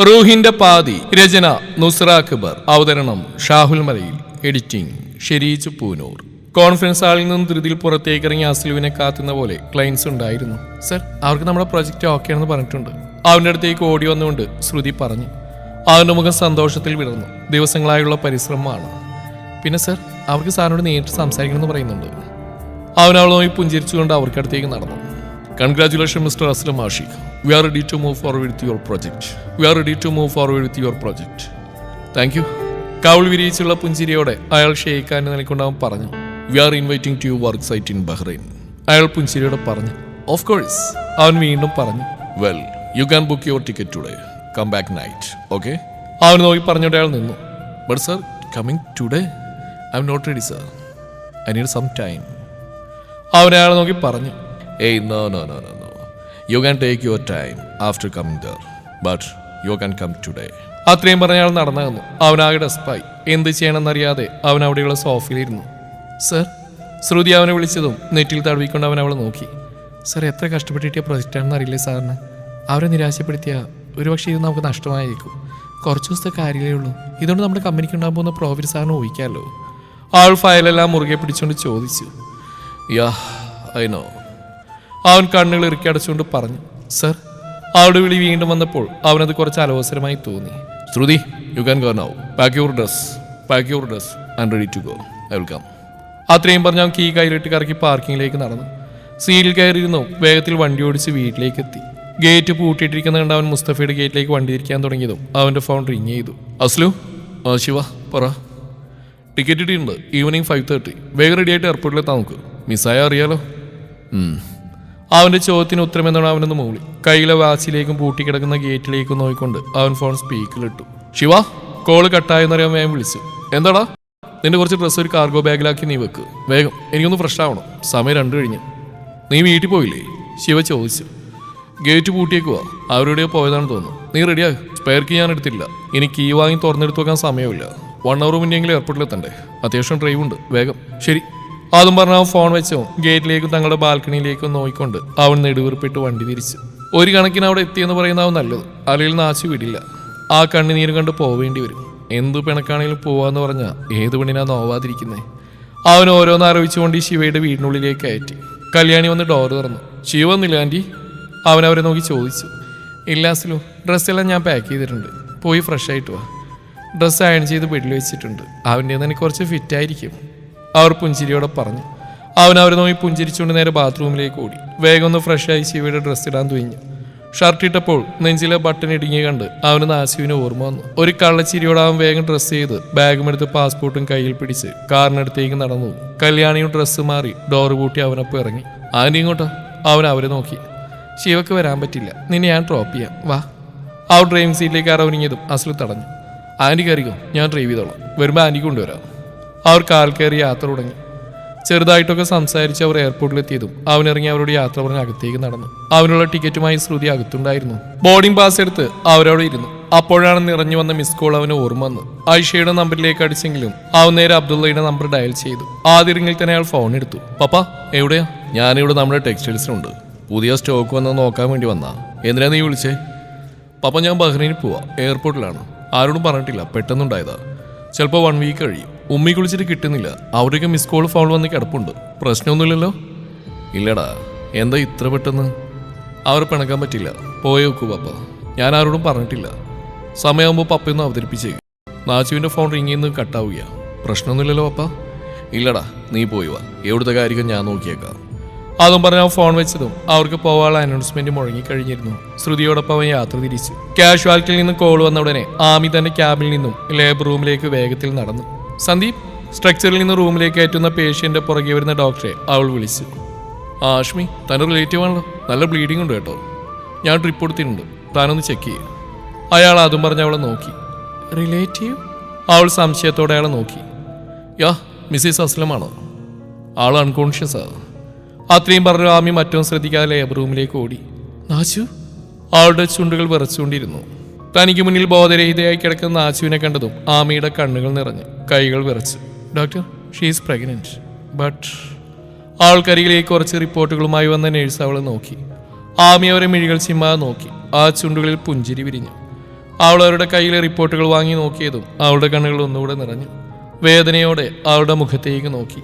റൂഹിന്റെ പാതി രചന നുസ്ര അക്ബർ. അവതരണം ഷാഹുൽ മലയിൽ. എഡിറ്റിംഗ് ഷെരീജ് പൂനൂർ. കോൺഫറൻസ് ഹാളിൽ നിന്നും ധൃതിയിൽ പുറത്തേക്ക് ഇറങ്ങി അസ്ലുവിനെ കാത്തുന്ന പോലെ ക്ലയൻസ് ഉണ്ടായിരുന്നു. സർ അവർക്ക് നമ്മുടെ പ്രൊജക്റ്റ് ഓക്കെ ആണെന്ന് പറഞ്ഞിട്ടുണ്ട്. അവന്റെ അടുത്തേക്ക് ഓടി വന്നുകൊണ്ട് ശ്രുതി പറഞ്ഞു. അവന്റെ മുഖം സന്തോഷത്തിൽ വിടർന്നു. ദിവസങ്ങളായുള്ള പരിശ്രമമാണ്. പിന്നെ സർ അവർക്ക് സാറിനോട് നേരിട്ട് സംസാരിക്കണമെന്ന് പറയുന്നുണ്ട്. അവനവളുമായി പുഞ്ചിരിച്ചുകൊണ്ട് അവർക്കടുത്തേക്ക് നടന്നു. Congratulation mister Aslam Ashiq. We are ready to move forward with your project we are ready to move forward with your project thank you കാവൾ വിരിയിച്ചുള്ള പുഞ്ചിരിയോടെ അയാൾ ഷെയ്ഖാനെ നിലക്കൊണ്ടാവും പറഞ്ഞു. We are inviting to you work site in Bahrain അയാൾ പുഞ്ചിരിയോടെ പറഞ്ഞു. Of course അവൻ വീണ്ടും പറഞ്ഞു. Well you can book your ticket today come back night okay അവൻ നോക്കി പറഞ്ഞോട്ടെ അയാൾ നിന്നു. But sir coming today I am not ready sir I need some time അവൻ അയാൾ നോക്കി പറഞ്ഞു. Hey no no no no you can take your time after coming there but you can come today അത്രയും പറഞ്ഞയാൾ നടന്നു അവനാകെ ഡെസ്പായി എന്ത് ചെയ്യണമെന്നറിയാതെ അവൻ അവിടെയുള്ള സോഫയിലിരുന്നു സർ ശ്രുതി അവനെ വിളിച്ചതും നെറ്റിൽ തടവിക്കൊണ്ട് അവൻ അവളെ നോക്കി. സർ എത്ര കഷ്ടപ്പെട്ടിട്ടിയ പ്രൊജക്റ്റാണെന്ന് അറിയില്ലേ സാറിന് അവരെ നിരാശപ്പെടുത്തിയ ഒരുപക്ഷെ ഇത് നമുക്ക് നഷ്ടമായേക്കും. കുറച്ച് ദിവസത്തെ കാര്യമേ ഉള്ളൂ. ഇതുകൊണ്ട് നമ്മുടെ കമ്പനിക്ക് ഉണ്ടാകാൻ പോകുന്ന പ്രോഫിറ്റ് സാറിന് ഊഹിക്കാമല്ലോ. ആൾ ഫയലെല്ലാം മുറുകെ പിടിച്ചുകൊണ്ട് ചോദിച്ചു. യാ ഐ നോ അവൻ കണ്ണുകൾ ഇറുക്കി അടച്ചുകൊണ്ട് പറഞ്ഞു സർ അവളുടെ വിളി വീണ്ടും വന്നപ്പോൾ അവനത് കുറച്ച് അലോസരമായി തോന്നി. Shruti you can go now pack your dress pack your dress and ready to go I will come അത്രയും പറഞ്ഞ് അവൻ കീ കയ്യിലിട്ട് കറക്കി പാർക്കിങ്ങിലേക്ക് നടന്നു. സീറ്റിൽ കയറിയിരുന്നു വേഗത്തിൽ വണ്ടി ഓടിച്ച് വീട്ടിലേക്ക് എത്തി. ഗേറ്റ് പൂട്ടിയിട്ടിരിക്കുന്ന കണ്ട് അവൻ മുസ്തഫയുടെ ഗേറ്റിലേക്ക് വണ്ടി തിരിക്കാൻ തുടങ്ങിയതും അവന്റെ ഫോൺ റിങ് ചെയ്തു. അസ്ലു ആ ശിവ പറ. ടിക്കറ്റ് ഇട്ടിട്ടുണ്ട് ഈവനിങ് ഫൈവ് തേർട്ടി. വേഗം റെഡി ആയിട്ട് എയർപോർട്ടിലെത്താൻ നോക്ക്. മിസ്സായ അറിയാലോ? ഉം. അവന്റെ ചോദ്യത്തിന് ഉത്തരമെന്നാണ് അവനൊന്ന് മൂളി. കയ്യിലെ വാച്ചിലേക്കും പൂട്ടിക്കിടക്കുന്ന ഗേറ്റിലേക്കും നോക്കിക്കൊണ്ട് അവൻ ഫോൺ സ്പീക്കറിലിട്ടു. ശിവ കോൾ കട്ടായെന്നറിയാൻ വേഗം വിളിച്ചു. എന്താടാ? നിന്റെ കുറച്ച് ഡ്രസ്സ് ഒരു കാർഗോ ബാഗിലാക്കി നീ വെക്ക്. വേഗം എനിക്കൊന്ന് ഫ്രഷ് ആവണം. സമയം രണ്ടു കഴിഞ്ഞ്. നീ വീട്ടിൽ പോയില്ലേ? ശിവ ചോദിച്ചു. ഗേറ്റ് പൂട്ടിയേക്കുവാ അവരുടെയോ പോയതാണെന്ന് തോന്നുന്നു. നീ റെഡിയാ സ്പെയർ കീ ഞാൻ എടുത്തില്ല ഇനി കീ വാങ്ങി തുറന്നെടുത്ത് വെക്കാൻ സമയമില്ല. വൺ അവർ മുന്നെങ്കിലും എയർപോർട്ടിലെത്തണ്ടേ അത്യാവശ്യം ഡ്രൈവ് ഉണ്ട്. വേഗം. ശരി. അതും പറഞ്ഞ അവൻ ഫോൺ വെച്ചോ ഗേറ്റിലേക്കും തങ്ങളുടെ ബാൽക്കണിയിലേക്കും നോക്കിക്കൊണ്ട് അവൻ നെടുവീർപ്പിട്ട് വണ്ടി തിരിച്ചു. ഒരു കണക്കിന് അവിടെ എത്തിയെന്ന് പറയുന്നതാവും നല്ലത്. അല്ലെങ്കിൽ നാശി വിടില്ല. ആ കണ്ണുനീര് കണ്ട് പോവേണ്ടി വരും. എന്തു പിണക്കാണെങ്കിലും പോവാന്ന് പറഞ്ഞാൽ ഏത് പെണ്ണിനാ നോവാതിരിക്കുന്നേ? അവൻ ഓരോന്ന് ആലോചിച്ചുകൊണ്ട് ഈ ശിവയുടെ വീടിനുള്ളിലേക്ക് കയറ്റി. കല്യാണി വന്ന് ഡോർ തുറന്നു. ശിവ വന്നില്ല ആന്റി അവൻ അവരെ നോക്കി ചോദിച്ചു. ഇല്ല അസലു ഡ്രസ്സെല്ലാം ഞാൻ പാക്ക് ചെയ്തിട്ടുണ്ട്. പോയി ഫ്രഷ് ആയിട്ട് വാ. ഡ്രസ്സ് അയൺ ചെയ്ത് ബെഡിൽ വെച്ചിട്ടുണ്ട്. അവന്റെ തന്നെ കുറച്ച് ഫിറ്റ് ആയിരിക്കും. അവർ പുഞ്ചിരിയോടെ പറഞ്ഞു. അവൻ അവരെ നോക്കി പുഞ്ചിരിച്ചുകൊണ്ട് നേരെ ബാത്റൂമിലേക്ക് ഓടി. വേഗം ഒന്ന് ഫ്രഷായി ശിവയുടെ ഡ്രസ്സ് ഇടാൻ തുനിഞ്ഞു. ഷർട്ട് ഇട്ടപ്പോൾ നെഞ്ചിലെ ബട്ടൺ ഇടുങ്ങി കണ്ട് അവന് നാശുവിന് ഓർമ്മ വന്നു. ഒരു കള്ളച്ചിരിയോടെ അവൻ വേഗം ഡ്രസ്സ് ചെയ്ത് ബാഗും എടുത്ത് പാസ്പോർട്ടും കയ്യിൽ പിടിച്ച് കാറിനടുത്തേക്ക് നടന്നു. കല്യാണിയും ഡ്രസ്സ് മാറി ഡോറ് കൂട്ടി അവനൊപ്പം ഇറങ്ങി. ആന്റി ഇങ്ങോട്ടോ. അവൻ അവരെ നോക്കി. ശിവക്ക് വരാൻ പറ്റില്ല. നിന്നെ ഞാൻ ഡ്രോപ്പ് ചെയ്യാം. വാ. ആ ഡ്രൈവിംഗ് സീറ്റിലേക്ക് ഇറങ്ങിയതും അസൽ തടഞ്ഞു. ആന്റി കയറിക്കോ. ഞാൻ ഡ്രൈവ് ചെയ്തോളാം. വരുമ്പോൾ ആന്റി കൊണ്ടുവരാം. അവർ കാൽ കയറി യാത്ര തുടങ്ങി. ചെറുതായിട്ടൊക്കെ സംസാരിച്ച് അവർ എയർപോർട്ടിലെത്തിയതും അവനിറങ്ങി അവരോട് യാത്ര പറഞ്ഞ് അകത്തേക്ക് നടന്നു. അവനുള്ള ടിക്കറ്റുമായി ശ്രുതി അകത്തുണ്ടായിരുന്നു. ബോർഡിംഗ് പാസ് എടുത്ത് അവരവിടെ ഇരുന്നു. അപ്പോഴാണ് നിറഞ്ഞു വന്ന മിസ് കോൾ അവന് ഓർമ്മ വന്നു. ഐഷയുടെ നമ്പറിലേക്ക് അടിച്ചെങ്കിലും അവൻ നേരെ അബ്ദുള്ളയുടെ നമ്പർ ഡയൽ ചെയ്തു. ആദ്യ റിങ്ങിൽ തന്നെ അയാൾ ഫോൺ എടുത്തു. പപ്പ എവിടെയാ? ഞാനിവിടെ നമ്മുടെ ടെക്സ്റ്റൈൽസിനുണ്ട് പുതിയ സ്റ്റോക്ക് വന്ന് നോക്കാൻ വേണ്ടി വന്നാ. എന്തിനാ നീ വിളിച്ചേ? പപ്പ ഞാൻ ബഹ്റൈനിൽ പോവാ. എയർപോർട്ടിലാണ്. ആരോടും പറഞ്ഞിട്ടില്ല. പെട്ടെന്നുണ്ടായതാ. ചിലപ്പോൾ വൺ വീക്ക് കഴിയും. ഉമ്മി കുളിച്ചിട്ട് കിട്ടുന്നില്ല. അവരൊക്കെ മിസ് കോൾ ഫോൾ വന്ന് കിടപ്പുണ്ട്. പ്രശ്നമൊന്നുമില്ലല്ലോ? ഇല്ലടാ എന്താ ഇത്ര പെട്ടെന്ന്? അവർ പിണക്കാൻ പറ്റില്ല. പോയേ വെക്കൂ പപ്പ. ഞാൻ ആരോടും പറഞ്ഞിട്ടില്ല. സമയമാകുമ്പോൾ പപ്പയൊന്ന് അവതരിപ്പിച്ചേ. നാച്ചുവിന്റെ ഫോൺ റിങ് കട്ടാവുക പ്രശ്നമൊന്നുമില്ലല്ലോ പപ്പ? ഇല്ലടാ നീ പോയി വാ. എവിടുത്തെ കാര്യം ഞാൻ നോക്കിയേക്കാം. അതും പറഞ്ഞ ഫോൺ വെച്ചതും അവർക്ക് പോവാനുള്ള അനൗൺസ്മെന്റ് മുഴങ്ങിക്കഴിഞ്ഞിരുന്നു. ശ്രുതിയോടൊപ്പം അവൻ യാത്ര തിരിച്ചു. കാഷ്വാലിറ്റിയിൽ നിന്ന് കോൾ വന്ന ഉടനെ ആമി തന്റെ ക്യാബിൽ നിന്നും ലേബർ റൂമിലേക്ക് വേഗത്തിൽ നടന്നു. സന്ദീപ് സ്ട്രക്ചറിൽ നിന്ന് റൂമിലേക്ക് കയറ്റുന്ന പേഷ്യന്റെ പുറകെ വരുന്ന ഡോക്ടറെ അവൾ വിളിച്ചു. ആഷ്മി തന്റെ റിലേറ്റീവ് ആണല്ലോ. നല്ല ബ്ലീഡിംഗ് ഉണ്ട് കേട്ടോ. ഞാൻ ട്രിപ്പ് കൊടുത്തിട്ടുണ്ട്. താനൊന്ന് ചെക്ക് ചെയ്യും. അയാൾ അതും പറഞ്ഞ് അവളെ നോക്കി. റിലേറ്റീവ് അവൾ സംശയത്തോടെ അയാളെ നോക്കി. യാ മിസ്സിസ് അസ്ലമാണോ? ആൾ അൺകോൺഷ്യസ് ആണ് അത്രയും പറഞ്ഞു ആമി മറ്റൊന്നും ശ്രദ്ധിക്കാതെ ലേബർ റൂമിലേക്ക് ഓടി. നാശു അവളുടെ ചുണ്ടുകൾ വിറച്ചുകൊണ്ടിരുന്നു. തനിക്ക് മുന്നിൽ ബോധരഹിതയായി കിടക്കുന്ന ആശുവിനെ കണ്ടതും ആമിയുടെ കണ്ണുകൾ നിറഞ്ഞു കൈകൾ വിറച്ചു. ഡോക്ടർ ഷീസ് പ്രഗ്നന്റ് ബട്ട് ആൾക്കരികിലേക്ക് കുറച്ച് റിപ്പോർട്ടുകളുമായി വന്ന നേഴ്സ് അവളെ നോക്കി. ആമി അവരെ മിഴികൾ ചിമ്മാതെ നോക്കി. ആ ചുണ്ടുകളിൽ പുഞ്ചിരി വിരിഞ്ഞു. അവൾ അവരുടെ കയ്യിലെ റിപ്പോർട്ടുകൾ വാങ്ങി നോക്കിയതും അവളുടെ കണ്ണുകൾ ഒന്നുകൂടെ നിറഞ്ഞു. വേദനയോടെ അവളുടെ മുഖത്തേക്ക് നോക്കി.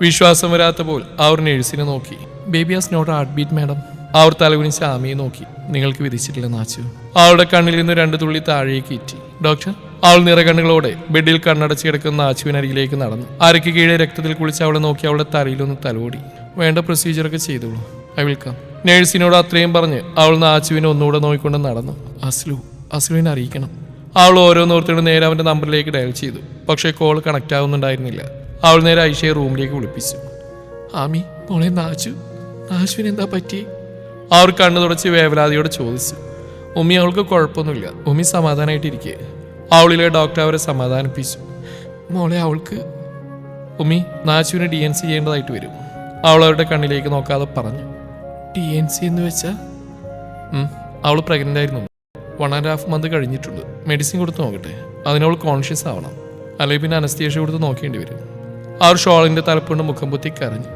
വിശ്വാസം വരാത്ത പോൽ അവർ നേഴ്സിനെ നോക്കി. Baby has not heart beat madam അവർ തലകുനിച്ച് ആമിയെ നോക്കി. നിങ്ങൾക്ക് വിധിച്ചിട്ടില്ല നാച്ചു. അവളുടെ കണ്ണിൽ നിന്ന് രണ്ട് തുള്ളി താഴേക്ക് ഇറ്റി ഡോക്ടർ? അവൾ നിറകണ്ണുകളോടെ ബെഡിൽ കണ്ണടച്ച് കിടക്കുന്ന ആച്ചുവിനരികിലേക്ക് നടന്നു. അരയ്ക്ക് കീഴെ രക്തത്തിൽ കുളിച്ച് അവളെ നോക്കി അവളുടെ തലയിലൊന്ന് തലോടി. വേണ്ട പ്രൊസീജിയറൊക്കെ ചെയ്തോളൂ. ഐ വിൽക്കാം നേഴ്സിനോട് അത്രയും പറഞ്ഞ് അവൾ നാച്ചുവിനെ ഒന്നുകൂടെ നോക്കിക്കൊണ്ട് നടന്നു. അസ്ലു അസ്ലുവിനെ അറിയിക്കണം. അവൾ ഓരോന്നോർത്തോട് നേരെ അവന്റെ നമ്പറിലേക്ക് ഡയൽ ചെയ്തു. പക്ഷേ കോൾ കണക്റ്റ് ആവുന്നുണ്ടായിരുന്നില്ല. അവൾ നേരെ ഐഷയെ റൂമിലേക്ക് വിളിപ്പിച്ചു. ആമി മോളെ നാച്ചു. നാശുവിന് എന്താ പറ്റി? അവർ കണ്ണു തുടച്ച് വേവലാതിയോട് ചോദിച്ചു. ഉമ്മി അവൾക്ക് കുഴപ്പമൊന്നുമില്ല. ഉമ്മി സമാധാനമായിട്ടിരിക്കുക അവളിലെ ഡോക്ടർ അവരെ സമാധാനിപ്പിച്ചു. മോളെ അവൾക്ക് ഉമ്മി നാച്ചുവിന് ഡി എൻ സി ചെയ്യേണ്ടതായിട്ട് വരും. അവൾ അവരുടെ കണ്ണിലേക്ക് നോക്കാതെ പറഞ്ഞു. ഡി എൻ സി എന്ന് വെച്ചാൽ അവൾ പ്രഗ്നന്റ് ആയിരുന്നു. വൺ ആൻഡ് ഹാഫ് മന്ത് കഴിഞ്ഞിട്ടുണ്ട്. മെഡിസിൻ കൊടുത്ത് നോക്കട്ടെ. അതിനവൾ കോൺഷ്യസ് ആവണം. അല്ലെങ്കിൽ പിന്നെ അനസ്തേഷ്യ കൊടുത്ത് നോക്കേണ്ടി വരും. ഒരു ഷോളിന്റെ തലപ്പുണ്ട് മുഖം പൊത്തി കരഞ്ഞു.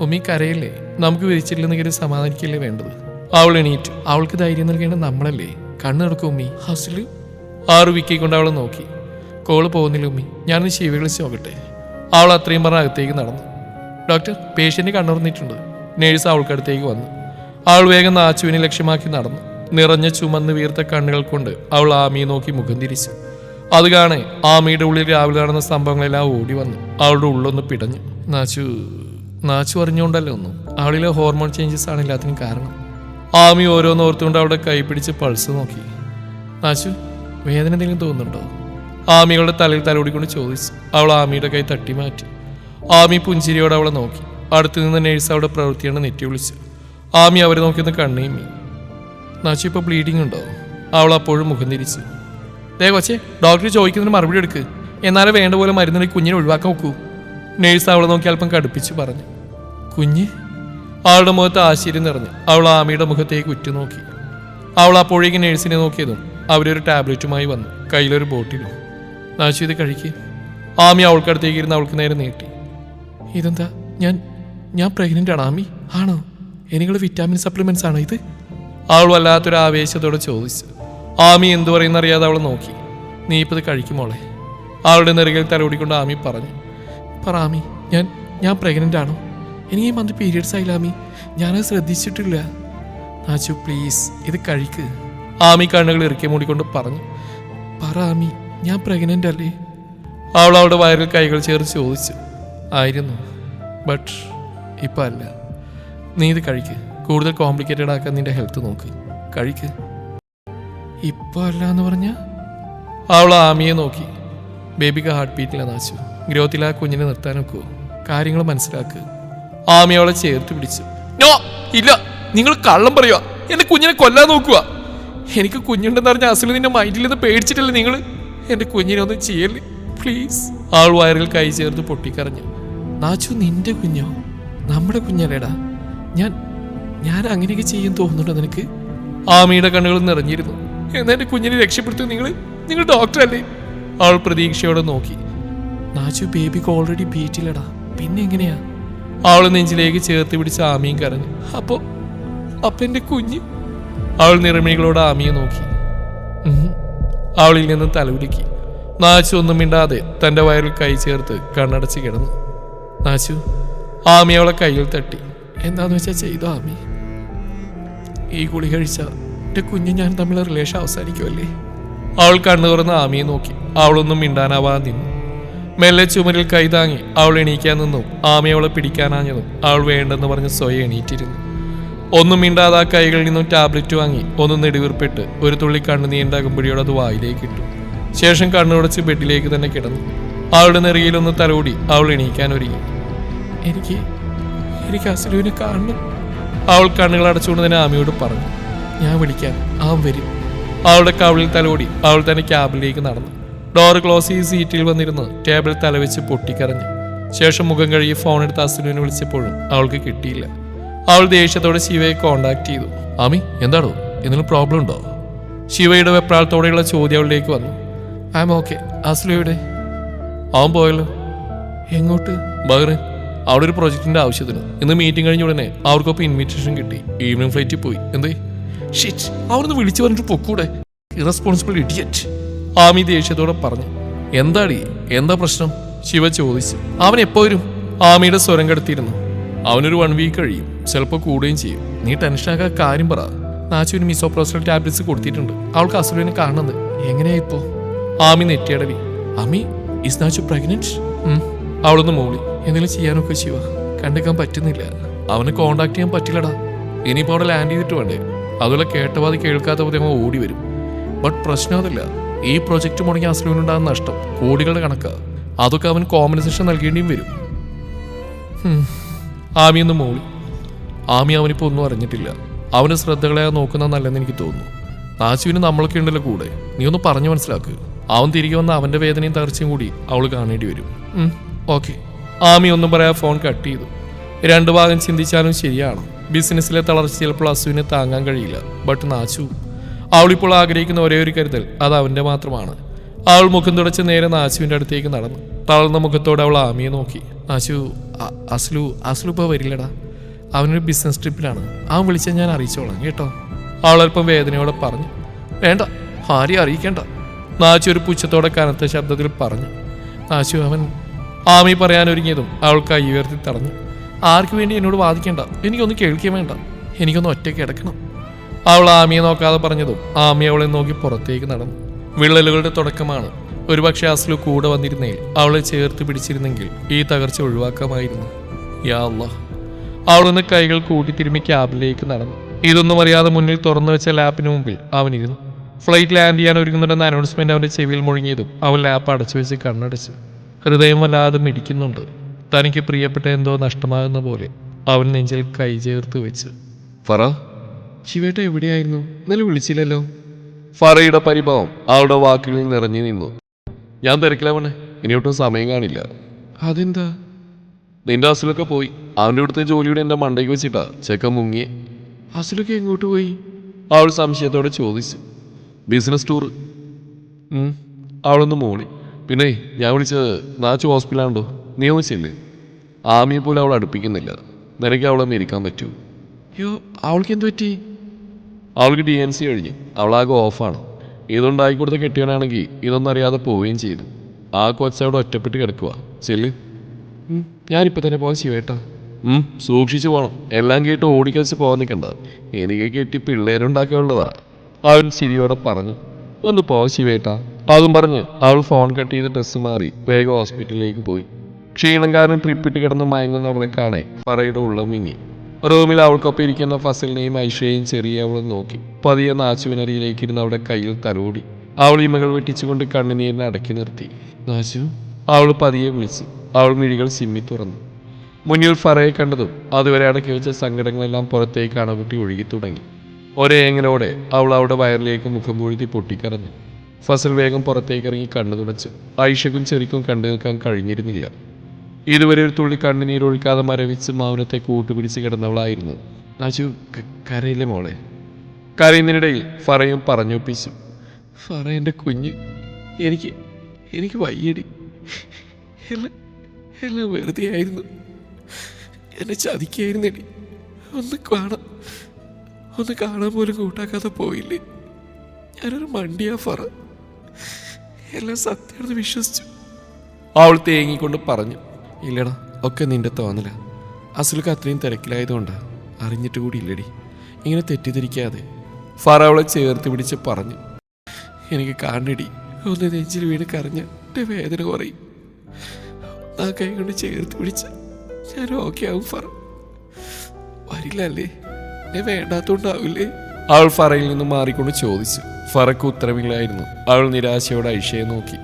ഉമ്മി കരയില്ലേ? നമുക്ക് വിരിച്ചില്ലെന്ന് കരുതി സമാധാനിക്കല്ലേ വേണ്ടത്? അവൾ എണീറ്റു അവൾക്ക് ധൈര്യം നൽകേണ്ട നമ്മളല്ലേ? കണ്ണു നടക്കും ഉമ്മി. ഹസിൽ? ആറ് വിക്കിക്കൊണ്ട് അവളെ നോക്കി. കോൾ പോകുന്നില്ല ഉമ്മി. ഞാനൊന്ന് ശിവ വിളിച്ച് നോക്കട്ടെ. അവൾ അത്രയും പറഞ്ഞ അകത്തേക്ക് നടന്നു. ഡോക്ടർ പേഷ്യന്റ് കണ്ണുറന്നിട്ടുണ്ട്. നേഴ്സ് അവൾക്കടുത്തേക്ക് വന്നു. അവൾ വേഗം നാച്ചുവിനെ ലക്ഷ്യമാക്കി നടന്നു. നിറഞ്ഞ ചുമന്ന് വീർത്ത കണ്ണുകൾ കൊണ്ട് അവൾ ആമിയെ നോക്കി മുഖം തിരിച്ചു. അത് കാണെ ആമിയുടെ ഉള്ളിൽ രാവിലെ നടന്ന സംഭവങ്ങളെല്ലാം ഓടി വന്നു അവളുടെ ഉള്ളൊന്ന് പിടഞ്ഞു. നാച്ചു. നാച്ചു അറിഞ്ഞുകൊണ്ടല്ലോ ഒന്നും? അവളിലെ ഹോർമോൺ ചേഞ്ചസ് ആണ് എല്ലാത്തിനും കാരണം. ആമി ഓരോന്ന് ഓർത്തുകൊണ്ട് അവിടെ കൈ പിടിച്ച് പൾസ് നോക്കി. നാച്ചു വേദന എന്തെങ്കിലും തോന്നുന്നുണ്ടോ? ആമികളുടെ തലയിൽ തലോടിക്കൊണ്ട് ചോദിച്ചു. അവൾ ആമിയുടെ കൈ തട്ടി മാറ്റി. ആമി പുഞ്ചിരിയോടെ അവളെ നോക്കി. അടുത്തു നിന്ന് നേഴ്സ് അവിടെ പ്രവൃത്തിയാണ് നെറ്റി വിളിച്ചു. ആമി അവരെ നോക്കിയൊന്ന് കണ്ണീമി നാച്ചു ഇപ്പോൾ ബ്ലീഡിംഗ് ഉണ്ടോ? അവൾ അപ്പോഴും മുഖം തിരിച്ചു. ദേ കൊച്ചേ ഡോക്ടർ ചോദിക്കുന്നതിന് മറുപടി എടുക്ക്. എന്നാലേ വേണ്ട പോലെ മരുന്നിനെ കുഞ്ഞിനെ ഒഴിവാക്കാൻ നോക്കൂ. നേഴ്സ് അവളെ നോക്കി അല്പം കടുപ്പിച്ച് പറഞ്ഞു. കുഞ്ഞ്. അവളുടെ മുഖത്ത് ആശ്ചര്യം നിറഞ്ഞു അവൾ ആമിയുടെ മുഖത്തേക്ക് ഉറ്റുനോക്കി. അവൾ അപ്പോഴേക്ക് നേഴ്സിനെ നോക്കിയതും അവരൊരു ടാബ്ലറ്റുമായി വന്നു. കയ്യിലൊരു ബോട്ടിലും നാശു ഇത് കഴിക്ക്. ആമി അവൾക്കടുത്തേക്ക് ഇരുന്ന് അവൾക്ക് നേരെ നീട്ടി. ഇതെന്താ? ഞാൻ ഞാൻ പ്രഗ്നന്റ് ആണ് ആമി. ആണോ? എനിക്കുള്ള വിറ്റാമിൻ സപ്ലിമെന്റ്സ് ആണോ ഇത്? അവൾ വല്ലാത്തൊരു ആവേശത്തോടെ ചോദിച്ചു. ആമി എന്തു പറയുന്നറിയാതെ അവൾ നോക്കി. നീ ഇപ്പത് കഴിക്കുമോളെ അവളുടെ നെറുകയിൽ തലോടിക്കൊണ്ട് ആമി പറഞ്ഞു. പറ ആമി ഞാൻ ഞാൻ പ്രഗ്നന്റ് ആണോ? എനിക്ക് മന്ത് പീരിയഡ്സ് ആയില്ലാമി ഞാനത് ശ്രദ്ധിച്ചിട്ടില്ല. നാച്ചു പ്ലീസ് ഇത് കഴിക്ക്. ആമി കണ്ണുകൾ ഇറുക്കി മൂടിക്കൊണ്ട് പറഞ്ഞു പറ ആമി ഞാൻ പ്രഗ്നന്റ് അല്ലേ? അവൾ അവളുടെ വയറിൽ കൈകൾ ചേർത്ത് ചോദിച്ചു ആയിരുന്നു ബട്ട് ഇപ്പം അല്ല. നീ ഇത് കഴിക്ക്. കൂടുതൽ കോംപ്ലിക്കേറ്റഡ് ആക്കാൻ നിന്റെ ഹെൽത്ത് നോക്ക്. കഴിക്ക്. ഇപ്പൊ അല്ല എന്ന് പറഞ്ഞ? അവൾ ആമിയെ നോക്കി. ബേബിക്ക് ഹാർട്ട് ബീറ്റില്ല നാച്ചു ഗ്രോത്തിൽ ആ കുഞ്ഞിനെ നിർത്താൻ നോക്കുമോ കാര്യങ്ങൾ മനസ്സിലാക്ക്. ആമി അവളെ ചേർത്ത് പിടിച്ചു. നോ ഇല്ല നിങ്ങൾ കള്ളം പറയുക എന്റെ കുഞ്ഞിനെ കൊല്ലാൻ നോക്കുക എനിക്ക് കുഞ്ഞുണ്ടെന്ന് പറഞ്ഞ അസൽ നിന്റെ മൈൻഡിൽ നിന്ന് പേടിച്ചിട്ടല്ലേ നിങ്ങൾ എന്റെ കുഞ്ഞിനെ ഒന്നും ചെയ്യല്ലേ പ്ലീസ് ആൾ വയറിൽ കൈ ചേർത്ത് പൊട്ടിക്കരഞ്ഞു. നാച്ചു നിന്റെ കുഞ്ഞോ? നമ്മുടെ കുഞ്ഞല്ലേടാ. ഞാൻ ഞാൻ അങ്ങനെയൊക്കെ ചെയ്യും തോന്നുന്നുണ്ടോ നിനക്ക്? ആമിയുടെ കണ്ണുകൾ നിറഞ്ഞിരുന്നു. എന്നാ എന്റെ കുഞ്ഞിനെ രക്ഷപ്പെടുത്തു നിങ്ങൾ നിങ്ങൾ ഡോക്ടറല്ലേ ആൾ പ്രതീക്ഷയോടെ നോക്കി. നാച്ചു ബേബിക്ക് ഓൾറെഡി ബീറ്റില്ലടാ പിന്നെ എങ്ങനെയാ? അവൾ നെഞ്ചിലേക്ക് ചേർത്ത് പിടിച്ച് ആമിയും കരഞ്ഞു. അപ്പോ അപ്പൊ എന്റെ കുഞ്ഞ്? അവൾ നിറമികളോട് ആമിയെ നോക്കി. അവളിൽ നിന്ന് തലവിളിക്കി നാച്ചു ഒന്നും മിണ്ടാതെ തന്റെ വയറിൽ കൈ ചേർത്ത് കണ്ണടച്ച് കിടന്നു. നാച്ചു ആമി അവളെ കയ്യിൽ തട്ടി. എന്താന്ന് വെച്ചാൽ ചെയ്തു ആമി? ഈ കുളി കഴിച്ച എന്റെ കുഞ്ഞ് ഞാൻ തമ്മിലെ റിലേഷൻ അവസാനിക്കുമല്ലേ അവൾ കണ്ണു തുറന്ന് ആമിയെ നോക്കി. അവളൊന്നും മിണ്ടാനാവാതെ നിന്നു. മെല്ലെ ചുമരിൽ കൈതാങ്ങി അവൾ എണീക്കാൻ നിന്നും. ആമി അവളെ പിടിക്കാനാഞ്ഞതും. അവൾ വേണ്ടെന്ന് പറഞ്ഞ് സ്വയം എണീറ്റിരുന്നു. ഒന്നും മിണ്ടാതെ ആ കൈകളിൽ നിന്നും ടാബ്ലറ്റ് വാങ്ങി ഒന്ന് നെടുവീർപ്പിട്ട് ഒരു തുള്ളി കണ്ണു നീണ്ടാകുമ്പോഴോട് അത് വായിലേക്ക് ഇട്ടു. ശേഷം കണ്ണുടച്ച് ബെഡിലേക്ക് തന്നെ കിടന്നു. അവളുടെ നെറിയിലൊന്ന് തലോടി അവൾ എണീക്കാൻ ഒരുങ്ങി. എനിക്ക് എനിക്ക് അസലുവിനെ കാണണം. അവൾ കണ്ണുകൾ അടച്ചുകൊണ്ട് തന്നെ ആമിയോട് പറഞ്ഞു. ഞാൻ വിളിക്കാം. ആ വരും. അവളുടെ കവിളിൽ തലോടി അവൾ തന്നെ ക്യാബിലേക്ക് നടന്നു. ഡോർ ക്ലോസ് ചെയ്ത് സീറ്റിൽ വന്നിരുന്ന് ടേബിൾ തലവെച്ച് പൊട്ടിക്കരഞ്ഞു. ശേഷം മുഖം കഴുകി ഫോൺ എടുത്ത് അസുലുവിനെ വിളിച്ചപ്പോഴും അവൾക്ക് കിട്ടിയില്ല. അവൾ ദേഷ്യത്തോടെ ശിവയെ കോണ്ടാക്ട് ചെയ്തു. ആമി എന്താണോ എന്തെങ്കിലും പ്രോബ്ലം ഉണ്ടോ? ശിവയുടെ വെപ്രാളത്തോടെയുള്ള ചോദ്യം അവളിലേക്ക് വന്നു. ഐ എം ഓക്കെ അസുലയുടെ അവൻ പോയല്ലോ. എങ്ങോട്ട്? ബഹ്റിൻ. അവിടെ ഒരു പ്രൊജക്ടിന്റെ ആവശ്യത്തിന്. ഇന്ന് മീറ്റിംഗ് കഴിഞ്ഞ ഉടനെ അവർക്കൊപ്പം ഇൻവിറ്റേഷൻ കിട്ടി. ഈവനിങ് ഫ്ലൈറ്റിൽ പോയി. എന്തേ? ഷിറ്റ് അവിടുന്ന് വിളിച്ചു പറഞ്ഞിട്ട് പൊക്കൂടെ. ഇറസ്പോൺസിബിൾ ഇഡിയറ്റ് ആമി ദേഷ്യത്തോടെ പറഞ്ഞു എന്താടി? എന്താ പ്രശ്നം? ശിവ ചോദിച്ചു അവൻ എപ്പോ വരും? ആമിയുടെ സ്വരം കെടുത്തിരുന്നു അവനൊരു വൺ വീക്ക് കഴിയും ചിലപ്പോൾ കൂടുകയും ചെയ്യും. നീ ടെൻഷനാക്കാൻ കാര്യം പറ. നാച്ചുവിന് മിസോപ്രോസ്റ്റൽ ടാബ്ലറ്റ്സ് കൊടുത്തിട്ടുണ്ട്. അവൾക്ക് അസുരനെ കാണുന്നത് എങ്ങനെയാ ഇപ്പോ? ആമി നെറ്റിയടവി ആമി ഇസ് നാച്ചു പ്രഗ്നന്റ് അവളൊന്ന് മൂളി എന്തെങ്കിലും ചെയ്യാനൊക്കെ ശിവ കണ്ടെക്കാൻ പറ്റുന്നില്ല. അവന് കോണ്ടാക്ട് ചെയ്യാൻ പറ്റില്ലടാ. ഇനിയിപ്പോ അവിടെ ലാൻഡ് ചെയ്തിട്ട് വേണ്ടേ? അതുപോലെ കേട്ടവാതി കേൾക്കാത്ത പോലെ ഓടി വരും ബട്ട് പ്രശ്നം അതല്ല. ഈ പ്രോജക്റ്റ് മുടങ്ങി അസുരനുണ്ടാകുന്ന നഷ്ടം. കോടികളുടെ കണക്ക്. അതൊക്കെ അവൻ കോമ്പൻസേഷൻ നൽകേണ്ടിയും വരും. ഹും. ആമി ഒന്ന് മൂളി. ആമി അവനിപ്പോ ഒന്നും അറിഞ്ഞിട്ടില്ല. അവന് ശ്രദ്ധകളെ നോക്കുന്ന നല്ലെന്ന് എനിക്ക് തോന്നുന്നു. നാശുവിന് നമ്മളൊക്കെ ഉണ്ടല്ലോ കൂടെ. നീ ഒന്ന് പറഞ്ഞു മനസ്സിലാക്ക്. അവൻ തിരികെ വന്ന അവന്റെ വേദനയും തകർച്ചയും കൂടി അവൾ കാണേണ്ടി വരും. ഓക്കെ. ആമി ഒന്നും പറയാ ഫോൺ കട്ട് ചെയ്തു. രണ്ടു ഭാഗം ചിന്തിച്ചാലും ശരിയാണ്. ബിസിനസ്സിലെ തളർച്ച ചിലപ്പോൾ അസുവിനെ താങ്ങാൻ കഴിയില്ല. ബട്ട് നാച്ചു അവളിപ്പോൾ ആഗ്രഹിക്കുന്ന ഒരേ ഒരു കരുതൽ അത് അവന്റെ മാത്രമാണ്. അവൾ മുഖം തുടച്ച് നേരെ നാശുവിന്റെ അടുത്തേക്ക് നടന്നു. തളർന്ന മുഖത്തോടെ അവൾ ആമിയെ നോക്കി. നാശു അസ്ലു അസ്ലു ഇപ്പോൾ വരില്ലടാ. അവനൊരു ബിസിനസ് ട്രിപ്പിലാണ്. അവൻ വിളിച്ചാൽ ഞാൻ അറിയിച്ചോളാം കേട്ടോ? അവളൽപ്പം വേദനയോടെ പറഞ്ഞു. വേണ്ട ആരെയും അറിയിക്കേണ്ട. നാശു ഒരു പുച്ഛത്തോടെ കനത്ത ശബ്ദത്തിൽ പറഞ്ഞു. നാശു അവൻ ആമി പറയാനൊരുങ്ങിയതും അവൾ കൈ ഉയർത്തി തടഞ്ഞു. ആർക്കു വേണ്ടി എന്നോട് വാദിക്കേണ്ട? എനിക്കൊന്നും കേൾക്കുകയും വേണ്ട. എനിക്കൊന്ന് ഒറ്റയ്ക്ക് കിടക്കണം. അവൾ ആമിയെ നോക്കാതെ പറഞ്ഞതും ആമി അവളെ നോക്കി പുറത്തേക്ക് നടന്നു. വിള്ളലുകളുടെ തുടക്കമാണ്. ഒരുപക്ഷെ അസ്ലു കൂടെ വന്നിരുന്നേൽ അവളെ ചേർത്ത് പിടിച്ചിരുന്നെങ്കിൽ ഈ തകർച്ച ഒഴിവാക്കാമായിരുന്നു. യാ അള്ളാഹ് അവളൊന്ന് കൈകൾ കൂട്ടി തിരുമ്മി ക്യാബിലേക്ക് നടന്നു. ഇതൊന്നും അറിയാതെ മുന്നിൽ തുറന്നു വെച്ച ലാപ്പിന് മുമ്പിൽ അവനിരുന്നു ഫ്ലൈറ്റ് ലാൻഡ് ചെയ്യാൻ ഒരുങ്ങുന്നുണ്ടെന്ന അനൗൺസ്മെന്റ് അവന്റെ ചെവിയിൽ മുഴങ്ങിയതും അവൻ ലാപ്പ് അടച്ചു വെച്ച് കണ്ണടച്ചു. ഹൃദയം വല്ലാതെ മിടിക്കുന്നുണ്ട്. തനിക്ക് പ്രിയപ്പെട്ട എന്തോ നഷ്ടമാകുന്ന പോലെ അവൻ നെഞ്ചിൽ കൈ ചേർത്ത് വെച്ച്. ഫറ ശിവേട്ട എവിടെയായിരുന്നു? ഇന്നലെ വിളിച്ചില്ലല്ലോ. ഫറയുടെ പരിഭവം അവളുടെ വാക്കുകളിൽ നിറഞ്ഞു നിന്നു. ഞാൻ തിരക്കിലാവണേ ഇനിയൊട്ടും സമയം കാണില്ല. അതെന്താ? നിന്റെ അസിലൊക്കെ പോയി. അവന്റെ അടുത്ത ജോലിയുടെ എന്റെ മണ്ടയ്ക്ക് വെച്ചിട്ടാ ചെക്കൻ മുങ്ങിയെ അസിലൊക്കെ എങ്ങോട്ട് പോയി? അവൾ സംശയത്തോടെ ചോദിച്ചു. Business tour. അവളൊന്ന് മോളി. പിന്നെ ഞാൻ വിളിച്ചത് നാച്ചു ഹോസ്പിറ്റലാണ്ടോ നീ ഒന്ന് ചെല്ല്. ആമിയെ പോലെ അവൾ അടുപ്പിക്കുന്നില്ല. നിനക്ക് അവളെ മേരിക്കാൻ പറ്റൂ. അയ്യോ അവൾക്ക് എന്ത് പറ്റി? അവൾക്ക് ഡി എൻ സി കഴിഞ്ഞ്. അവളാകെ ഓഫാണ്. ഇതുണ്ടാക്കി കൊടുത്ത കെട്ടിയവനാണെങ്കിൽ ഇതൊന്നും അറിയാതെ പോവുകയും ചെയ്തു. ആ കൊച്ചവിടെ ഒറ്റപ്പെട്ട് കിടക്കുക ചെല്ല്. ഞാനിപ്പോൾ ഞാനിപ്പോ തന്നെ പോകാൻ ശിവേട്ടാ ഉം, സൂക്ഷിച്ചു പോകണം എല്ലാം കേട്ട് ഓടിക്കച്ച് പോകാൻ നിൽക്കണ്ട എനിക്ക് കെട്ടി പിള്ളേരുണ്ടാക്കാനുള്ളതാ അവൻ ശിരിയോടെ പറഞ്ഞു. ഒന്ന് പോ ശിവേട്ടാ അതും പറഞ്ഞ് അവൾ ഫോൺ കട്ട് ചെയ്ത് ഡ്രസ്സ് മാറി വേഗം ഹോസ്പിറ്റലിലേക്ക് പോയി. ക്ഷീണം കാരണം ട്രിപ്പിട്ട് കിടന്ന് മയങ്ങുന്നവളെ കാണേ. പറയുടെ ഉള്ളം മിങ്ങി റൂമിൽ അവൾക്കൊപ്പം ഇരിക്കുന്ന ഫസലിനെയും ഐഷയെയും ചെറിയ അവൾ നോക്കി. പതിയെ നാച്ചുവിനരിയിലേക്ക് ഇരുന്ന് അവിടെ കയ്യിൽ തലോടി. അവൾ ഇമകൾ വെട്ടിച്ചുകൊണ്ട് കണ്ണുനീരിനെ അടക്കി നിർത്തി. നാച്ചു? അവൾ പതിയെ വിളിച്ചു. അവൾ മിഴികൾ ചിമ്മി തുറന്നു. മുന്നിൽ ഫറയെ കണ്ടതും അതുവരെ അടക്കി വെച്ച സങ്കടങ്ങളെല്ലാം പുറത്തേക്ക് അണകുട്ടി ഒഴുകി തുടങ്ങി. ഒരേ എങ്ങനോടെ അവൾ അവളുടെ വയറിലേക്ക് മുഖം പൊഴുതി പൊട്ടിക്കറഞ്ഞു ഫസൽ വേഗം പുറത്തേക്ക് ഇറങ്ങി കണ്ണു തുടച്ചു. ഐഷക്കും ചെറിക്കും കണ്ടു നിൽക്കാൻ കഴിഞ്ഞിരുന്നില്ല. ഇതുവരെ ഒരു തുള്ളി കണ്ണുനീരൊഴിക്കാതെ മരവിച്ച് മൗനത്തെ കൂട്ടുപിടിച്ച് കിടന്നവളായിരുന്നു. ക- കരയില്ലേ മോളെ? കരയുന്നതിനിടയിൽ ഫറയും പറഞ്ഞൊപ്പിച്ചു. ഫറ എന്റെ കുഞ്ഞ്. എനിക്ക് എനിക്ക് വയ്യടി. എല്ലാം എല്ലാം വെറുതെ ആയിരുന്നു. എന്നെ ചതിക്കായിരുന്നെടി. ഒന്ന് കാണാം. ഒന്ന് കാണാൻ പോലും കൂട്ടാക്കാതെ പോയില്ലേ. ഞാനൊരു മണ്ടിയാ ഫറ. എല്ലാം സത്യമാണെന്ന് വിശ്വസിച്ചു. അവൾ തേങ്ങിക്കൊണ്ട് പറഞ്ഞു. ഇല്ലടാ. ഒക്കെ നിന്റെ തോന്നല. അസുലക്ക് അത്രയും തിരക്കിലായതുകൊണ്ടാ അറിഞ്ഞിട്ട് കൂടി ഇല്ലടി. ഇങ്ങനെ തെറ്റിദ്ധരിക്കാതെ ഫറ അവളെ ചേർത്ത് പിടിച്ച് പറഞ്ഞു. എനിക്ക് കാണിടി. ഒന്ന് നെഞ്ചിൽ വീട് കരഞ്ഞ് എന്റെ വേദന കുറയും. ആ കൈ കൊണ്ട് ചേർത്ത് പിടിച്ച് ഞാൻ ഓക്കെ ആവും ഫറ. വരില്ല അല്ലേ എന്നെ വേണ്ടാത്തോണ്ടാവില്ലേ? അവൾ ഫറയിൽ നിന്ന് മാറിക്കൊണ്ട് ചോദിച്ചു. ഫറക്ക് ഉത്തരവില്ലായിരുന്നു അവൾ നിരാശയോടെ ഐഷയെ നോക്കി.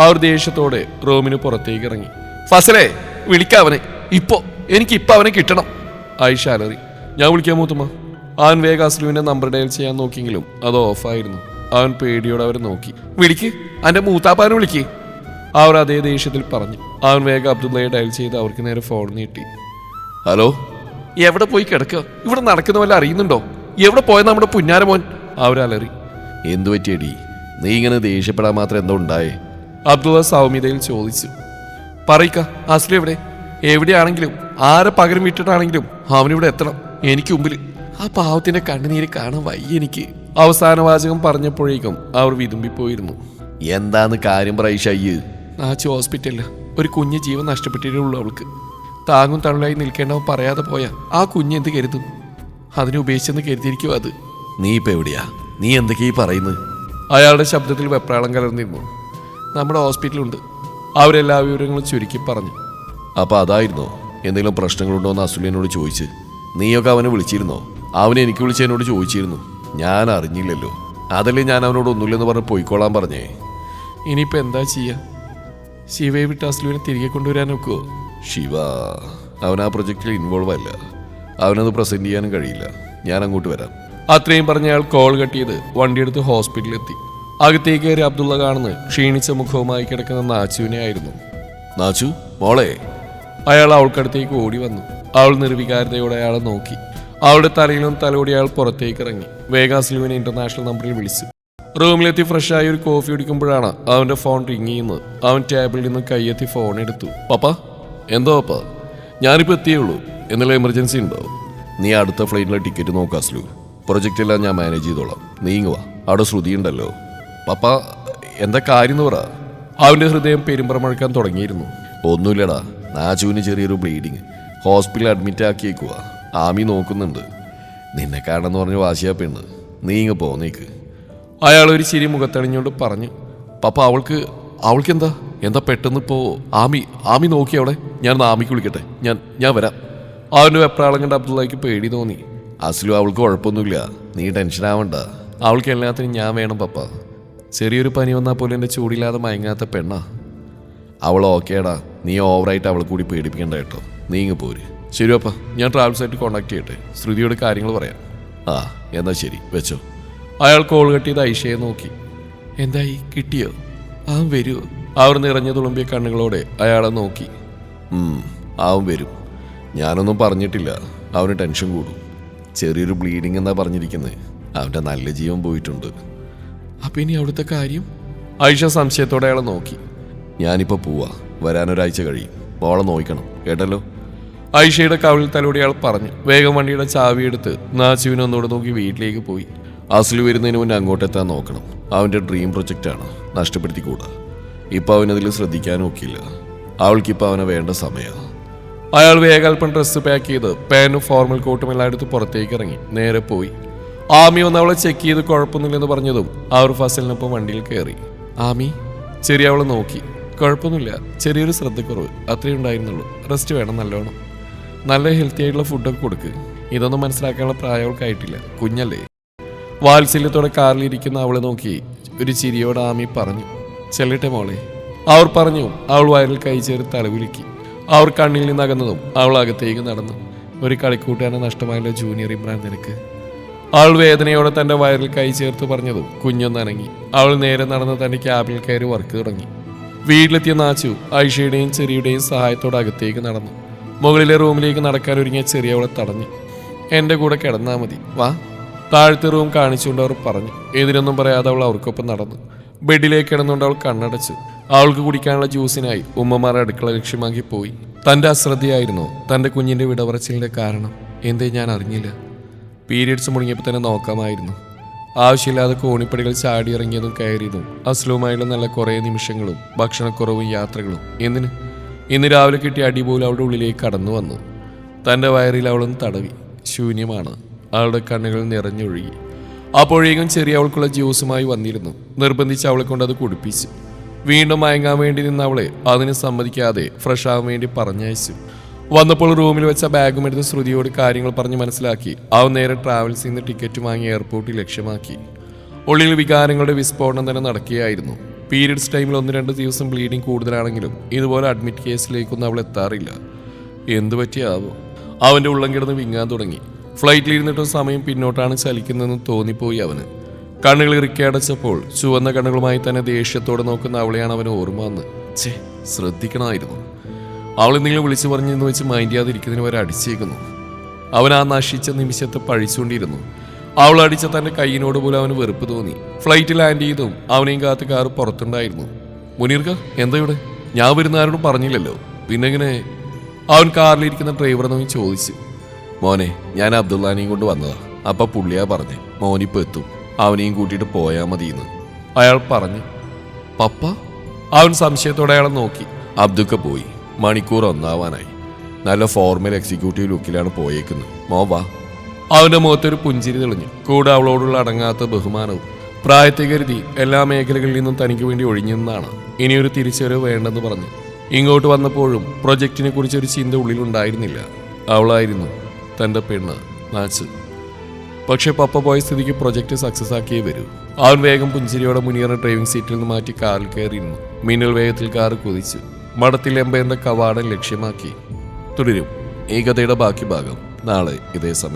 അവർ ദേഷ്യത്തോടെ റൂമിന് പുറത്തേക്ക് ഇറങ്ങി. ഫസലേ വിളിക്കാവനെ ഇപ്പോ എനിക്ക് ഇപ്പൊ അവനെ കിട്ടണം. ആയിഷ അലറി. ഞാൻ വിളിക്കാൻ മൂത്തുമ്മ. അവൻ വേഗാസ്ലുവിന്റെ നമ്പർ ഡയൽ ചെയ്യാൻ നോക്കിയെങ്കിലും അത് ഓഫായിരുന്നു അവൻ പേടിയോടെ അവരെ നോക്കി. വിളിക്ക്. അന്റെ മൂത്താപ്പാനെ വിളിക്ക്. അവർ അതേ ദേഷ്യത്തിൽ പറഞ്ഞു. അവൻ വേഗം അബ്ദുള്ളയെ ഡയൽ ചെയ്ത് അവർക്ക് നേരെ ഫോൺ നീട്ടി. ഹലോ? എവിടെ പോയി കിടക്കുക? ഇവിടെ നടക്കുന്ന വല്ല അറിയുന്നുണ്ടോ? എവിടെ പോയ നമ്മുടെ പുന്നാരമോൻ? അവരലറി എന്തു പറ്റിയടി? നീ ഇങ്ങനെ ദേഷ്യപ്പെടാൻ മാത്രം എന്തോ ഉണ്ടായേ? അബ്ദുള്ള സൗമ്യതയിൽ ചോദിച്ചു. പറയിക്ക അസ്ലി എവിടെ? എവിടെയാണെങ്കിലും ആരെ പകരം വിട്ടിട്ടാണെങ്കിലും അവനിവിടെ എത്തണം. എനിക്ക് മുമ്പിൽ. ആ പാവത്തിന്റെ കണ്ണുനീര് കാണാൻ വയ്യ എനിക്ക്. അവസാന വാചകം പറഞ്ഞപ്പോഴേക്കും അവർ വിതുമ്പിപ്പോയിരുന്നു. എന്താന്ന് കാര്യം പറയിഷയ്യ് നാച്ചു ഹോസ്പിറ്റലിൽ ഒരു കുഞ്ഞ് ജീവൻ നഷ്ടപ്പെട്ടിട്ടേ ഉള്ളൂ അവൾക്ക്. താങ്ങും തണലായി നിൽക്കേണ്ടവൻ പറയാതെ പോയ ആ കുഞ്ഞ് എന്ത് കരുതും? അതിനെ ഉപേക്ഷിച്ചെന്ന് കരുതിയിരിക്കും അത്. നീ ഇപ്പൊ എവിടെയാ? നീ എന്തൊക്കെയാ പറയുന്നത്? അയാളുടെ ശബ്ദത്തിൽ വെപ്രാളം കലർന്നിരുന്നു. നമ്മുടെ ഹോസ്പിറ്റലുണ്ട്. അവരെല്ലാ വിവരങ്ങളും ചുരുക്കി പറഞ്ഞു. അപ്പോൾ അതായിരുന്നോ. എന്തെങ്കിലും പ്രശ്നങ്ങളുണ്ടോ എന്ന് അസുലിയനോട് ചോദിച്ച്. നീയൊക്കെ അവനെ വിളിച്ചിരുന്നോ? അവനെ എനിക്ക് വിളിച്ച് എന്നോട് ചോദിച്ചിരുന്നു. ഞാൻ അറിഞ്ഞില്ലല്ലോ. അതല്ലേ ഞാൻ അവനോട് ഒന്നുമില്ലെന്ന് പറഞ്ഞ് പോയിക്കോളാൻ പറഞ്ഞേ. ഇനിയിപ്പോൾ എന്താ ചെയ്യുക ശിവയെ വിട്ട് അസുലിനെ തിരികെ കൊണ്ടുവരാൻ നോക്കുമോ ശിവ അവൻ ആ പ്രൊജക്റ്റിൽ ഇൻവോൾവ് അല്ല. അവനത് പ്രസന്റ് ചെയ്യാനും കഴിയില്ല. ഞാൻ അങ്ങോട്ട് വരാം. അത്രയും പറഞ്ഞ അയാൾ കോൾ കട്ടിയത് വണ്ടിയെടുത്ത് ഹോസ്പിറ്റലിലെത്തി അകത്തേക്ക് കയറി അബ്ദുള്ള കാണുന്നത് ക്ഷീണിച്ച മുഖവുമായി കിടക്കുന്ന നാച്ചുവിനെ ആയിരുന്നു. നാച്ചു മോളെ. അയാൾ അവൾക്കടുത്തേക്ക് ഓടി വന്നു. അവൾ നിർവികാരതയോടെ അയാളെ നോക്കി. അവളുടെ തലയിലും തലോടി അയാൾ പുറത്തേക്ക് ഇറങ്ങി. വേഗാസ്ലുവിനെ ഇന്റർനാഷണൽ നമ്പറിൽ വിളിച്ചു. റൂമിലെത്തി ഫ്രഷായി ഒരു കോഫി കുടിക്കുമ്പോഴാണ് അവന്റെ ഫോൺ റിങ് ചെയ്യുന്നത്. അവൻ ടേബിളിൽ നിന്ന് കൈയെത്തി ഫോൺ എടുത്തു. പപ്പ എന്തോ പപ്പ? ഞാനിപ്പോൾ എത്തിയുള്ളൂ എന്തെങ്കിലും എമർജൻസി ഉണ്ടോ? നീ അടുത്ത ഫ്ലൈറ്റിലെ ടിക്കറ്റ് നോക്കാം അസ്ലു. പ്രൊജക്റ്റ് എല്ലാം ഞാൻ മാനേജ് ചെയ്തോളാം. നീങ്ങുവാ അവിടെ ശ്രുതി ഉണ്ടല്ലോ. പപ്പ എന്താ കാര്യം എന്ന് പറ. അവന്റെ ഹൃദയം പെരുമ്പറമഴക്കാൻ തുടങ്ങിയിരുന്നു. ഒന്നുമില്ലടാ നാജുവിന് ചെറിയൊരു ബ്ലീഡിങ് ഹോസ്പിറ്റലിൽ അഡ്മിറ്റ് ആക്കിയേക്കുക ആമി നോക്കുന്നുണ്ട്. നിന്നെ കാണണമെന്ന് പറഞ്ഞ് വാശിയാ പെണ്ണ്. നീ ഇങ്ങ് പോന്നേക്ക് അയാൾ ഒരു ചിരി മുഖത്തണിഞ്ഞുകൊണ്ട് പറഞ്ഞു. പപ്പ അവൾക്ക് അവൾക്ക് എന്താ എന്താ പെട്ടെന്ന് ഇപ്പോ ആമി ആമി നോക്കി അവിടെ? ഞാൻ ആമിക്ക് വിളിക്കട്ടെ. ഞാൻ ഞാൻ വരാം. അവന്റെ വെപ്രാളം കണ്ട് അബ്ദുള്ളക്ക് പേടി തോന്നി. അസ്ലു അവൾക്ക് കുഴപ്പമൊന്നുമില്ല. നീ ടെൻഷൻ ആവണ്ട അവൾക്ക് എല്ലാത്തിനും ഞാൻ വേണം പപ്പ. ചെറിയൊരു പനി വന്നാൽ പോലും എന്റെ ചൂടില്ലാതെ മയങ്ങാത്ത പെണ്ണാ. അവൾ ഓക്കേടാ. നീ ഓവറായിട്ട് അവൾ കൂടി പേടിപ്പിക്കേണ്ട കേട്ടോ. നീ ഇങ്ങ് പോര്. ശരി അപ്പ. ഞാൻ ട്രാവൽസായിട്ട് കോൺടാക്ട് ചെയ്യട്ടെ. ശ്രുതിയോട് കാര്യങ്ങൾ പറയാം. ആ എന്നാ ശരി. വെച്ചോ. അയാൾ കോൾ കെട്ടിയത് ഐഷയെ നോക്കി. എന്തായി? കിട്ടിയോ? ആ വരുമോ അവർ നിറഞ്ഞു തുളുമ്പിയ കണ്ണുകളോടെ അയാളെ നോക്കി. ആവും വരും. ഞാനൊന്നും പറഞ്ഞിട്ടില്ല. അവന് ടെൻഷൻ കൂടും. ചെറിയൊരു ബ്ലീഡിങ് എന്നാ പറഞ്ഞിരിക്കുന്നത് അവന്റെ നല്ല ജീവൻ പോയിട്ടുണ്ട്. അപ്പൊ ഇനി അവിടുത്തെ കാര്യം? ഐഷ സംശയത്തോടെ അയാളെ നോക്കി. ഞാനിപ്പോ പോവാ. വരാനൊരാഴ്ച കഴിയും. മോളെ നോക്കണം. കേട്ടല്ലോ? ഐഷയുടെ കവിളിൽ തലോടി അയാൾ പറഞ്ഞു. വേഗം വണ്ടിയുടെ ചാവി എടുത്ത് നാച്ചുവിനെ ഒന്നുകൂടെ നോക്കി വീട്ടിലേക്ക് പോയി. അസ്ലു വരുന്നതിന് മുന്നേ അങ്ങോട്ടെത്താൻ നോക്കണം. അവന്റെ ഡ്രീം പ്രൊജക്റ്റാണ് നഷ്ടപ്പെടുത്തിക്കൂടാ. ഇപ്പം അവനതിൽ ശ്രദ്ധിക്കാനും ഒക്കില്ല. അവൾക്കിപ്പോൾ അവനെ വേണ്ട സമയമാണ് അയാൾ വേഗാൽപ്പം ഡ്രസ്സ് പാക്ക് ചെയ്ത് പാനും ഫോർമൽ കോട്ടും എല്ലാം എടുത്ത് പുറത്തേക്ക് ഇറങ്ങി. നേരെ പോയി. ആമി വന്ന് അവളെ ചെക്ക് ചെയ്ത് കുഴപ്പമൊന്നുമില്ലെന്ന് പറഞ്ഞതും അവർ ഫസലിനൊപ്പം വണ്ടിയിൽ കയറി. ആമി ചെറിയ അവളെ നോക്കി. കുഴപ്പമൊന്നുമില്ല ചെറിയൊരു ശ്രദ്ധക്കുറവ്. അത്രേ ഉണ്ടായിരുന്നുള്ളൂ. റെസ്റ്റ് വേണം നല്ലോണം. നല്ല ഹെൽത്തി ആയിട്ടുള്ള ഫുഡൊക്കെ കൊടുക്ക്. ഇതൊന്നും മനസ്സിലാക്കാനുള്ള പ്രായം അവൾക്കായിട്ടില്ല. കുഞ്ഞല്ലേ. വാത്സല്യത്തോടെ കാറിലിരിക്കുന്ന അവളെ നോക്കി ഒരു ചിരിയോടെ ആമി പറഞ്ഞു. ചെല്ലട്ടെ മോളെ. അവർ പറഞ്ഞു അവൾ വയറിൽ കൈ ചേർത്ത് തലകുലുക്കി. അവർ കണ്ണിൽ നിന്ന് അകന്നതും അവൾ അകത്തേക്ക് നടന്നു. ഒരു കളിക്കൂട്ടാനെ നഷ്ടമായല്ലോ ജൂനിയർ ഇമ്രാൻ നിനക്ക്. അവൾ വേദനയോടെ തന്റെ വയറിൽ കൈ ചേർത്ത് പറഞ്ഞതും കുഞ്ഞൊന്നനങ്ങി. അവൾ നേരെ നടന്ന് തന്റെ ക്യാബിൽ കയറി വർക്ക് തുടങ്ങി. വീട്ടിലെത്തിയ നാച്ചു ഐഷയുടെയും ചെറിയുടെയും സഹായത്തോടെ അകത്തേക്ക് നടന്നു. മുകളിലെ റൂമിലേക്ക് നടക്കാൻ ഒരുങ്ങിയ ചെറിയവളെ തടഞ്ഞു. എന്റെ കൂടെ കിടന്നാ മതി. വാ. താഴത്തെ റൂം കാണിച്ചുകൊണ്ട് അവർ പറഞ്ഞു. എതിരൊന്നും പറയാതെ അവൾ അവർക്കൊപ്പം നടന്നു. ബെഡിലേക്ക് കിടന്നുകൊണ്ട് അവൾ കണ്ണടച്ചു. അവൾക്ക് കുടിക്കാനുള്ള ജ്യൂസിനായി ഉമ്മമാർ അടുക്കള ലക്ഷ്യമാക്കി പോയി. തന്റെ അശ്രദ്ധയായിരുന്നു തന്റെ കുഞ്ഞിന്റെ വിടവറച്ചിലിന്റെ കാരണം. എന്തേ ഞാൻ അറിഞ്ഞില്ല. പീരിയഡ്സ് മുടങ്ങിയപ്പോൾ തന്നെ നോക്കാമായിരുന്നു. ആവശ്യമില്ലാതെ കോണിപ്പടികൾ ചാടി ഇറങ്ങിയതും കയറിയതും അസ്ലവുമായുള്ള നല്ല കുറേ നിമിഷങ്ങളും ഭക്ഷണക്കുറവും യാത്രകളും. എന്തിന്? ഇന്ന് രാവിലെ കിട്ടിയ അടി പോലും അവളുടെ ഉള്ളിലേക്ക് കടന്നു വന്നു. തന്റെ വയറിൽ അവളൊന്ന് തടവി. ശൂന്യമാണ്. അവളുടെ കണ്ണുകൾ നിറഞ്ഞൊഴുകി. അപ്പോഴേക്കും ചെറിയ അവൾക്കുള്ള ജ്യൂസുമായി വന്നിരുന്നു. നിർബന്ധിച്ച് അവളെ കൊണ്ട് അത് കുടിപ്പിച്ചു. വീണ്ടും മയങ്ങാൻ വേണ്ടി നിന്ന അവളെ അതിന് സമ്മതിക്കാതെ ഫ്രഷ് ആവാൻ വേണ്ടി പറഞ്ഞയച്ചു. വന്നപ്പോൾ റൂമിൽ വെച്ച ബാഗും എടുത്ത് ശ്രുതിയോട് കാര്യങ്ങൾ പറഞ്ഞ് മനസ്സിലാക്കി. അവൻ നേരെ ട്രാവൽസിൽ നിന്ന് ടിക്കറ്റ് വാങ്ങി എയർപോർട്ടിൽ ലക്ഷ്യമാക്കി. ഉള്ളിൽ വികാരങ്ങളുടെ വിസ്ഫോടനം തന്നെ നടക്കുകയായിരുന്നു. പീരീഡ്സ് ടൈമിൽ ഒന്ന് രണ്ട് ദിവസം ബ്ലീഡിംഗ് കൂടുതലാണെങ്കിലും ഇതുപോലെ അഡ്മിറ്റ് കേസിലേക്കൊന്നും അവൾ എത്താറില്ല. എന്തു പറ്റിയാവോ? അവന്റെ ഉള്ളം കിടന്ന് വിങ്ങാൻ തുടങ്ങി. ഫ്ലൈറ്റിൽ ഇരുന്നിട്ട് സമയം പിന്നോട്ടാണ് ചലിക്കുന്നതെന്ന് തോന്നിപ്പോയി അവന്. കണ്ണുകൾ ഇറുക്കിയടച്ചപ്പോൾ ചുവന്ന കണ്ണുകളുമായി തന്നെ ദേഷ്യത്തോടെ നോക്കുന്ന അവളെയാണ് അവന് ഓർമ്മ വന്ന് ഛേ ശ്രദ്ധിക്കണമായിരുന്നു. അവൾ എന്തെങ്കിലും വിളിച്ചു പറഞ്ഞെന്ന് വെച്ച് മൈൻഡ് ചെയ്യാതിരിക്കുന്നതിന് വരെ അടിച്ചേക്കുന്നു. അവൻ ആ നശിച്ച നിമിഷത്തെ പഴിച്ചുകൊണ്ടിരുന്നു. അവൾ അടിച്ച തന്റെ കൈയിനോട് പോലും അവന് വെറുപ്പ് തോന്നി. ഫ്ലൈറ്റ് ലാൻഡ് ചെയ്തും അവനെയും കാത്ത് കാർ പുറത്തുണ്ടായിരുന്നു. മുനീർക്ക് എന്താ ഇവിടെ? ഞാൻ വരുന്ന ആരോടും പറഞ്ഞില്ലല്ലോ. പിന്നെങ്ങനെ? അവൻ കാറിലിരിക്കുന്ന ഡ്രൈവറെ നോക്കി ചോദിച്ചു. മോനെ ഞാൻ അബ്ദുള്ളാനെയും കൊണ്ട് വന്നതാ. അപ്പൊ പുള്ളിയാ പറഞ്ഞേ. മോനിപ്പോ എത്തും. അവനെയും കൂട്ടിയിട്ട് പോയാൽ മതിയെന്ന്. അയാൾ പറഞ്ഞു പപ്പ? അവൻ സംശയത്തോടെ അയാളെ നോക്കി. അബ്ദുക്ക പോയി. മണിക്കൂർ ഒന്നാവാനായി. നല്ല ഫോർമൽ എക്സിക്യൂട്ടീവ് ലുക്കിലാണ് പോയേക്കുന്നത്. മോ വാ. അവന്റെ മുഖത്തൊരു പുഞ്ചിരി തെളിഞ്ഞു. കൂടെ അവളോടുള്ള അടങ്ങാത്ത ബഹുമാനവും പ്രായത്തെ കരുതി എല്ലാ മേഖലകളിൽ നിന്നും തനിക്ക് വേണ്ടി ഒഴിഞ്ഞെന്നാണ് ഇനിയൊരു തിരിച്ചറിവ് വേണ്ടെന്ന് പറഞ്ഞു ഇങ്ങോട്ട് വന്നപ്പോഴും പ്രൊജക്റ്റിനെ കുറിച്ച് ഒരു ചിന്ത ഉള്ളിലുണ്ടായിരുന്നില്ല. അവളായിരുന്നു തന്റെ പെണ്ണ് നാച്ച് പക്ഷെ പപ്പ പോയ സ്ഥിതിക്ക് പ്രൊജക്റ്റ് സക്സസ് ആക്കിയേ വരൂ. അവൻ വേഗം പുഞ്ചിരിയോടെ മുനിയറിന് ഡ്രൈവിംഗ് സീറ്റിൽ നിന്ന് മാറ്റി കാറിൽ കയറിയിരുന്നു. മിന്നൽ വേഗത്തിൽ കാർ കുതിച്ചു. മടത്തിൽ എന്ന കവാടം ലക്ഷ്യമാക്കി. തുടരും. ഈ കഥയുടെ ബാക്കി ഭാഗം. നാളെ ഇതേ സമയം.